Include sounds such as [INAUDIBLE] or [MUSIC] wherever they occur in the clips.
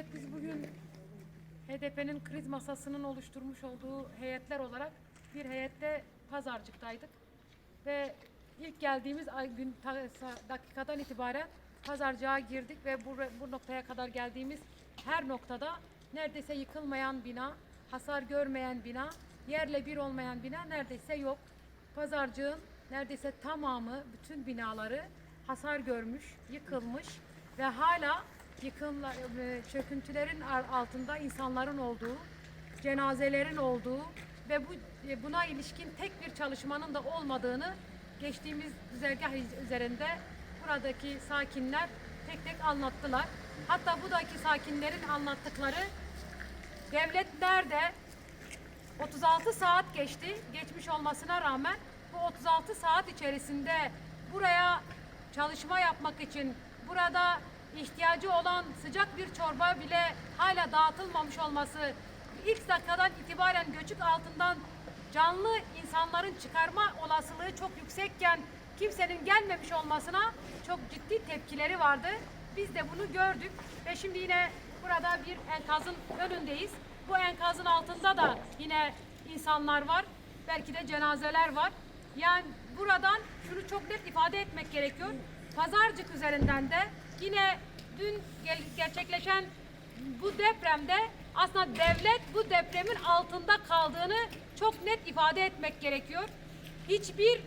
Evet biz bugün HDP'nin kriz masasının oluşturmuş olduğu heyetler olarak bir heyette pazarcıktaydık. Ve ilk geldiğimiz ay gün dakikadan itibaren pazarcığa girdik ve bu, bu noktaya kadar geldiğimiz her noktada neredeyse yıkılmayan bina, hasar görmeyen bina, yerle bir olmayan bina neredeyse yok. Pazarcığın neredeyse tamamı, bütün binaları hasar görmüş, yıkılmış ve hala yıkımla, e, çöküntülerin altında insanların olduğu, cenazelerin olduğu ve bu e, buna ilişkin tek bir çalışmanın da olmadığını geçtiğimiz güzergah üzerinde buradaki sakinler tek tek anlattılar. Hatta buradaki sakinlerin anlattıkları devlet nerede? 36 saat geçti. Geçmiş olmasına rağmen bu 36 saat içerisinde buraya çalışma yapmak için burada ihtiyacı olan sıcak bir çorba bile hala dağıtılmamış olması ilk dakikadan itibaren göçük altından canlı insanların çıkarma olasılığı çok yüksekken kimsenin gelmemiş olmasına çok ciddi tepkileri vardı. Biz de bunu gördük ve şimdi yine burada bir enkazın önündeyiz. Bu enkazın altında da yine insanlar var. Belki de cenazeler var. Yani buradan şunu çok net ifade etmek gerekiyor. Pazarcık üzerinden de yine dün gerçekleşen bu depremde aslında devlet bu depremin altında kaldığını çok net ifade etmek gerekiyor. Hiçbir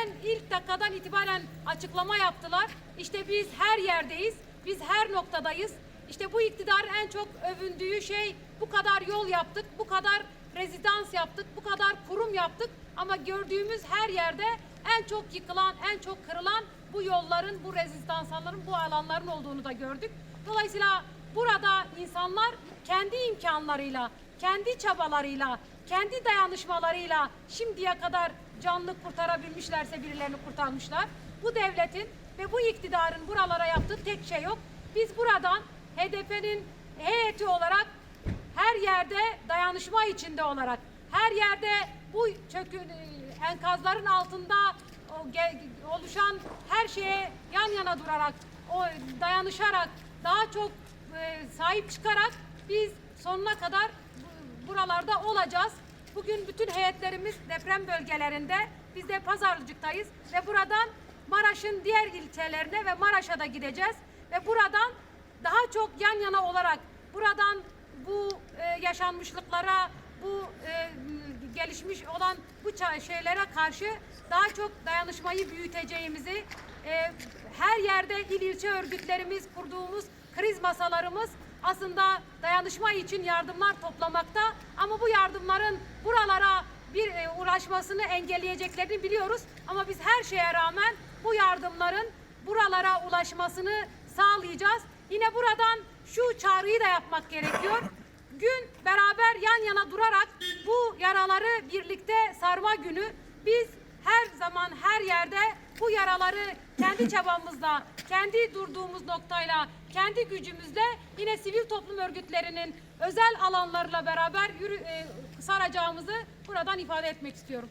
en ilk dakikadan itibaren açıklama yaptılar. İşte biz her yerdeyiz, biz her noktadayız. İşte bu iktidarın en çok övündüğü şey bu kadar yol yaptık, bu kadar rezidans yaptık, bu kadar kurum yaptık. Ama gördüğümüz her yerde en çok yıkılan, en çok kırılan bu yolların, bu rezidansların, bu alanların olduğunu da gördük. Dolayısıyla burada insanlar kendi imkanlarıyla, kendi çabalarıyla, kendi dayanışmalarıyla şimdiye kadar canlı kurtarabilmişlerse birilerini kurtarmışlar. Bu devletin ve bu iktidarın buralara yaptığı tek şey yok. Biz buradan HDP'nin heyeti olarak her yerde dayanışma içinde olarak, her yerde bu çökün enkazların altında oluşan her şeye yan yana durarak, o dayanışarak, daha çok e, sahip çıkarak biz sonuna kadar bu- buralarda olacağız. Bugün bütün heyetlerimiz deprem bölgelerinde, biz de Pazarlıcık'tayız ve buradan Maraş'ın diğer ilçelerine ve Maraş'a da gideceğiz ve buradan daha çok yan yana olarak buradan bu e, yaşanmışlıklara, bu e, gelişmiş olan bu şeylere karşı daha çok dayanışmayı büyüteceğimizi, e, her yerde il ilçe örgütlerimiz, kurduğumuz kriz masalarımız aslında dayanışma için yardımlar toplamakta. Ama bu yardımların buralara bir e, ulaşmasını engelleyeceklerini biliyoruz. Ama biz her şeye rağmen bu yardımların buralara ulaşmasını sağlayacağız. Yine buradan şu çağrıyı da yapmak gerekiyor. Gün beraber yan yana durarak bu yaraları birlikte sarma günü biz her zaman her yerde bu yaraları kendi [LAUGHS] çabamızla, kendi durduğumuz noktayla, kendi gücümüzle yine sivil toplum örgütlerinin özel alanlarla beraber yürü, e, saracağımızı buradan ifade etmek istiyorum.